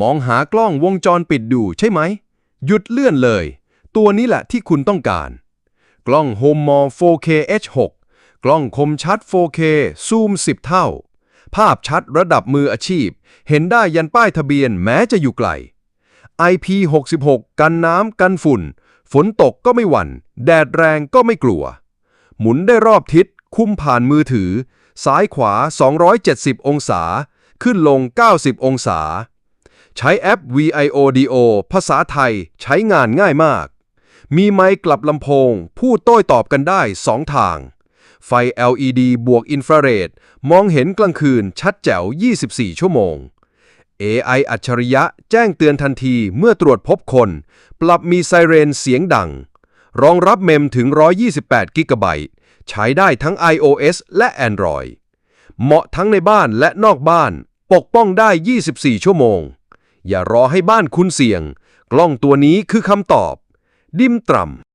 มองหากล้องวงจรปิดดูใช่ไหม หยุดเลื่อนเลย ตัวนี้แหละที่คุณต้องการ กล้อง Home Mall 4K H6 กล้องคมชัด 4K ซูม 10 เท่า ภาพชัดระดับมืออาชีพ เห็นได้ยันป้ายทะเบียนแม้จะอยู่ไกล IP66 กันน้ำกันฝุ่น ฝนตกก็ไม่หวัน่น แดดแรงก็ไม่กลัว หมุนได้รอบทิศ คุมผ่านมือถือ ซ้ายขวา 270 องศา ขึ้นลง 90 องศา ใช้แอป VIODO ภาษาไทยใช้งานง่ายมาก มีไมค์กลับลำโพง พูดโต้ตอบกันได้ 2 ทาง ไฟ LED บวกอินฟราเรดมองเห็นกลางคืนชัดแจ๋ว 24 ชั่วโมง AI อัจฉริยะแจ้งเตือนทันทีเมื่อตรวจพบคน ปรับมีไซเรนเสียงดัง รองรับเมมถึง 128 กิกะไบต์ใช้ได้ทั้ง iOS และ Android เหมาะทั้งในบ้านและนอกบ้าน ปกป้องได้ 24 ชั่วโมง อย่ารอให้บ้านคุณเสี่ยง กล้องตัวนี้คือคำตอบ ดิมตรำ